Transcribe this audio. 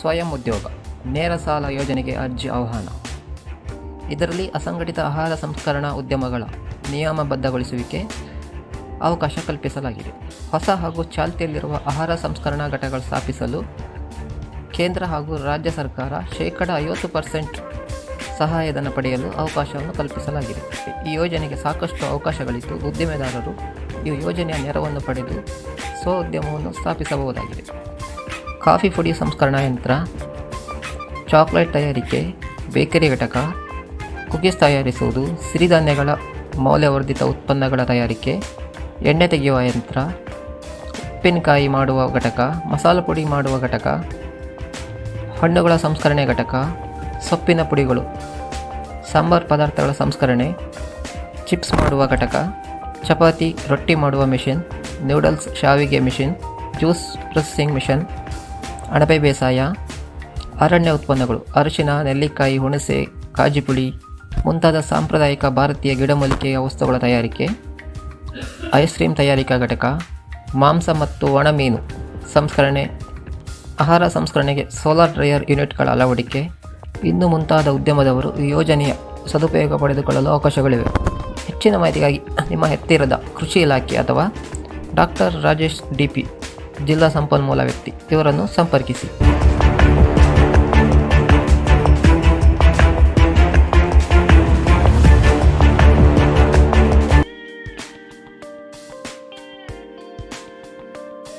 ಸ್ವಯಂ ಉದ್ಯೋಗ ನೇರ ಸಾಲ ಯೋಜನೆಗೆ ಅರ್ಜಿ ಆಹ್ವಾನ. ಇದರಲ್ಲಿ ಅಸಂಘಟಿತ ಆಹಾರ ಸಂಸ್ಕರಣಾ ಉದ್ಯಮಗಳ ನಿಯಮಬದ್ಧಗೊಳಿಸುವಿಕೆ ಅವಕಾಶ ಕಲ್ಪಿಸಲಾಗಿದೆ. ಹೊಸ ಹಾಗೂ ಚಾಲ್ತಿಯಲ್ಲಿರುವ ಆಹಾರ ಸಂಸ್ಕರಣಾ ಘಟಕಗಳು ಸ್ಥಾಪಿಸಲು ಕೇಂದ್ರ ಹಾಗೂ ರಾಜ್ಯ ಸರ್ಕಾರ ಶೇಕಡ ಐವತ್ತು ಪರ್ಸೆಂಟ್ ಸಹಾಯಧನ ಪಡೆಯಲು ಅವಕಾಶವನ್ನು ಕಲ್ಪಿಸಲಾಗಿದೆ. ಈ ಯೋಜನೆಗೆ ಸಾಕಷ್ಟು ಅವಕಾಶಗಳಿದ್ದು ಉದ್ದಿಮೆದಾರರು ಈ ಯೋಜನೆಯ ನೆರವನ್ನು ಪಡೆದು ಸ್ವ ಉದ್ಯಮವನ್ನು ಸ್ಥಾಪಿಸಬಹುದಾಗಿದೆ. ಕಾಫಿ ಪುಡಿ ಸಂಸ್ಕರಣಾ ಯಂತ್ರ, ಚಾಕ್ಲೇಟ್ ತಯಾರಿಕೆ, ಬೇಕರಿ ಘಟಕ, ಕುಕೀಸ್ ತಯಾರಿಸುವುದು, ಸಿರಿಧಾನ್ಯಗಳ ಮೌಲ್ಯವರ್ಧಿತ ಉತ್ಪನ್ನಗಳ ತಯಾರಿಕೆ, ಎಣ್ಣೆ ತೆಗೆಯುವ ಯಂತ್ರ, ಉಪ್ಪಿನಕಾಯಿ ಮಾಡುವ ಘಟಕ, ಮಸಾಲೆ ಪುಡಿ ಮಾಡುವ ಘಟಕ, ಹಣ್ಣುಗಳ ಸಂಸ್ಕರಣೆ ಘಟಕ, ಸೊಪ್ಪಿನ ಪುಡಿಗಳು, ಸಾಂಬಾರ್ ಪದಾರ್ಥಗಳ ಸಂಸ್ಕರಣೆ, ಚಿಪ್ಸ್ ಮಾಡುವ ಘಟಕ, ಚಪಾತಿ, ರೊಟ್ಟಿ ಮಾಡುವ ಮಿಷಿನ್, ನೂಡಲ್ಸ್, ಶಾವಿಗೆ ಮಿಷಿನ್, ಜ್ಯೂಸ್ ಪ್ರೊಸೆಸಿಂಗ್ ಮಿಷನ್ ಅಣಬೆ ಬೇಸಾಯ, ಅರಣ್ಯ ಉತ್ಪನ್ನಗಳು, ಅರಿಶಿನ, ನೆಲ್ಲಿಕಾಯಿ, ಹುಣಸೆ ಕಾಜಿಪುಳಿ ಮುಂತಾದ ಸಾಂಪ್ರದಾಯಿಕ ಭಾರತೀಯ ಗಿಡಮೂಲಿಕೆಯ ವಸ್ತುಗಳ ತಯಾರಿಕೆ, ಐಸ್ ಕ್ರೀಮ್ ತಯಾರಿಕಾ ಘಟಕ, ಮಾಂಸ ಮತ್ತು ಒಣಮೀನು ಸಂಸ್ಕರಣೆ, ಆಹಾರ ಸಂಸ್ಕರಣೆಗೆ ಸೋಲಾರ್ ಡ್ರೈಯರ್ ಯೂನಿಟ್ಗಳ ಅಳವಡಿಕೆ, ಇನ್ನು ಮುಂತಾದ ಉದ್ಯಮದವರು ಈ ಯೋಜನೆಯ ಸದುಪಯೋಗ ಪಡೆದುಕೊಳ್ಳಲು ಅವಕಾಶಗಳಿವೆ. ಹೆಚ್ಚಿನ ಮಾಹಿತಿಗಾಗಿ ನಿಮ್ಮ ಹತ್ತಿರದ ಕೃಷಿ ಇಲಾಖೆ ಅಥವಾ ಡಾಕ್ಟರ್ ರಾಜೇಶ್ ಡಿ ಪಿ. ಜಿಲ್ಲಾ ಸಂಪನ್ಮೂಲ ವ್ಯಕ್ತಿ. ಇವರನ್ನು ಸಂಪರ್ಕಿಸಿ.